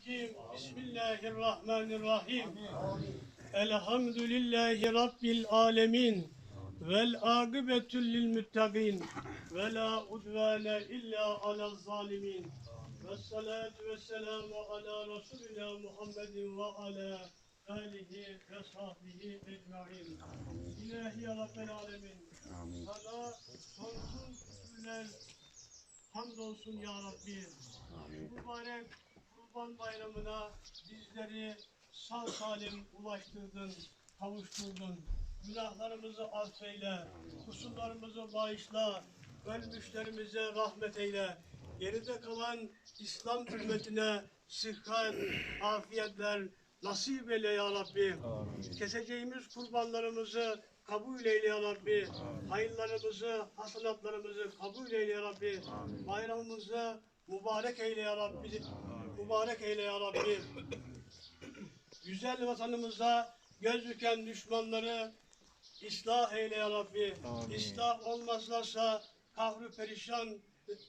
Euzubillahimineşşeytanirracim. Bismillahirrahmanirrahim. Elhamdülillahi Rabbil alemin. Vel akıbetü lil muttaqin. Ve la udvane illa alel zalimin. Ve salatu ve selamu ala Resulina Muhammedin ve ala alihi ve sahbihi ecmain. İlahi ya Rabbel alemin. Sana sonsuz şükürler hamdolsun ya Rabbi. Mübarek Kurban Bayramı'na bizleri sağ salim ulaştırdın, kavuşturdun. Günahlarımızı affeyle, kusurlarımızı bağışla, ölmüşlerimize rahmet eyle. Geride kalan İslam ümmetine sıhhat, afiyetler nasip eyle ya Rabbi. Keseceğimiz kurbanlarımızı kabul eyle ya Rabbi. Hayırlarımızı, hasenatlarımızı kabul eyle ya Rabbi. Bayramımızı mübarek eyle ya Rabbi. Mübarek eyle ya Rabbi. Güzel vatanımıza göz büken düşmanları ıslah eyle ya Rabbi. Amin. İslah olmazlarsa kahru perişan,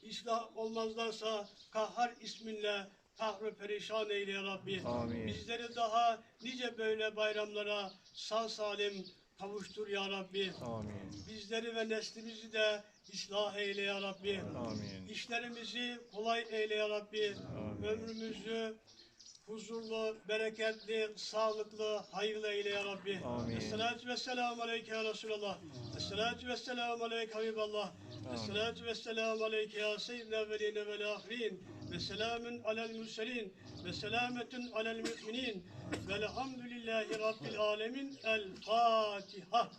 ıslah olmazlarsa kahhar isminle kahru perişan eyle ya Rabbi. Amin. Bizleri daha nice böyle bayramlara sağ salim kavuştur ya Rabbi. Amin. Bizleri ve neslimizi de ıslah eyle ya Rabbi. Amin. İşlerimizi kolay eyle ya Rabbi. Amin. Ömrümüzü huzurlu, bereketli, sağlıklı, hayırlı eyle ya Rabbi. Amin. Esselatu ve selamu aleyke ya Resulallah. Esselatu ve selamu aleyke Habiballah. Esselatu ve selamu aleyke ya seyyidina evveline vel ahirin. Ve selamun alel mürselin. Ve selametun alel müminin. Velhamdülillahi Rabbil alemin. El Fatiha.